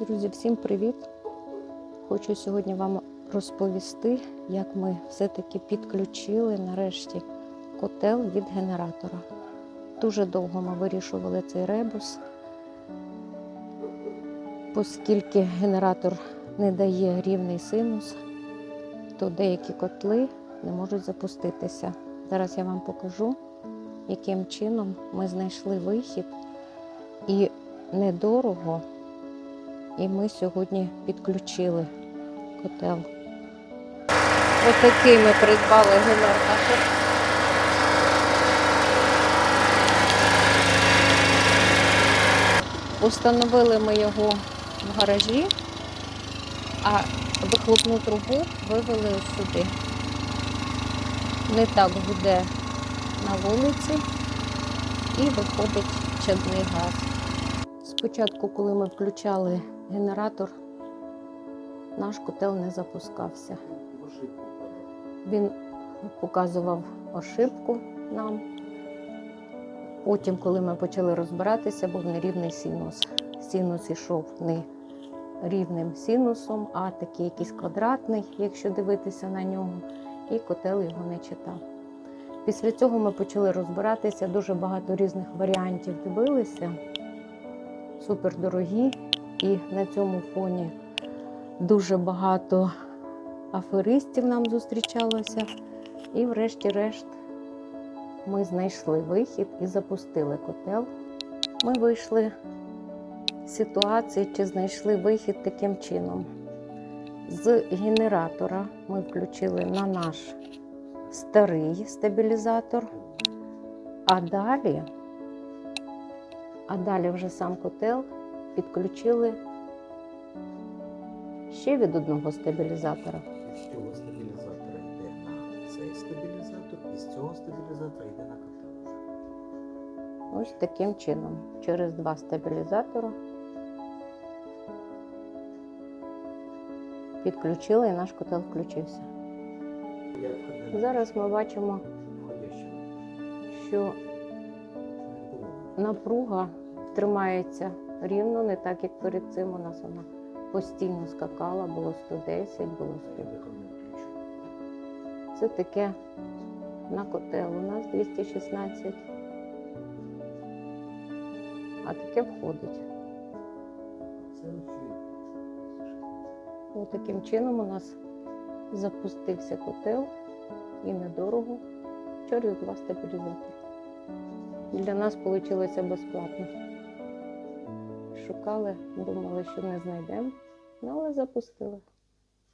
Друзі, всім привіт! Хочу сьогодні вам розповісти, як ми все-таки підключили нарешті котел від генератора. Дуже довго ми вирішували цей ребус, оскільки генератор не дає рівний синус, то деякі котли не можуть запуститися. Зараз я вам покажу, яким чином ми знайшли вихід і недорого. І ми сьогодні підключили котел. Отакий ми придбали генератор. Установили ми його в гаражі, а вихлопну трубу вивели сюди. Не так буде на вулиці і виходить чадний газ. Спочатку, коли ми включали генератор, наш котел не запускався. Він показував ошибку нам. Потім, коли ми почали розбиратися, був нерівний синус. Синус йшов не рівним синусом, а такий якийсь квадратний, якщо дивитися на нього, і котел його не читав. Після цього ми почали розбиратися, дуже багато різних варіантів дивилися супер дорогі, і на цьому фоні дуже багато аферистів нам зустрічалося. І, врешті-решт, ми знайшли вихід і запустили котел. Ми вийшли з ситуації, чи знайшли вихід таким чином. З генератора ми включили на наш старий стабілізатор, а далі а далі вже сам котел підключили ще від одного стабілізатора. З цього стабілізатора йде на цей стабілізатор, і з цього стабілізатора йде на котел. Ось таким чином. Через два стабілізатора підключили і наш котел включився. Зараз ми бачимо, що. Напруга тримається рівно, не так як перед цим у нас вона постійно скакала, було 110, було 100. Я виходний включу. Це таке на котел. У нас 216. А таке входить. Ось Ось таким чином у нас запустився котел і недорого через два стабілізатори. Для нас вийшло безплатно. Шукали, думали, що не знайдемо, ну, але запустили.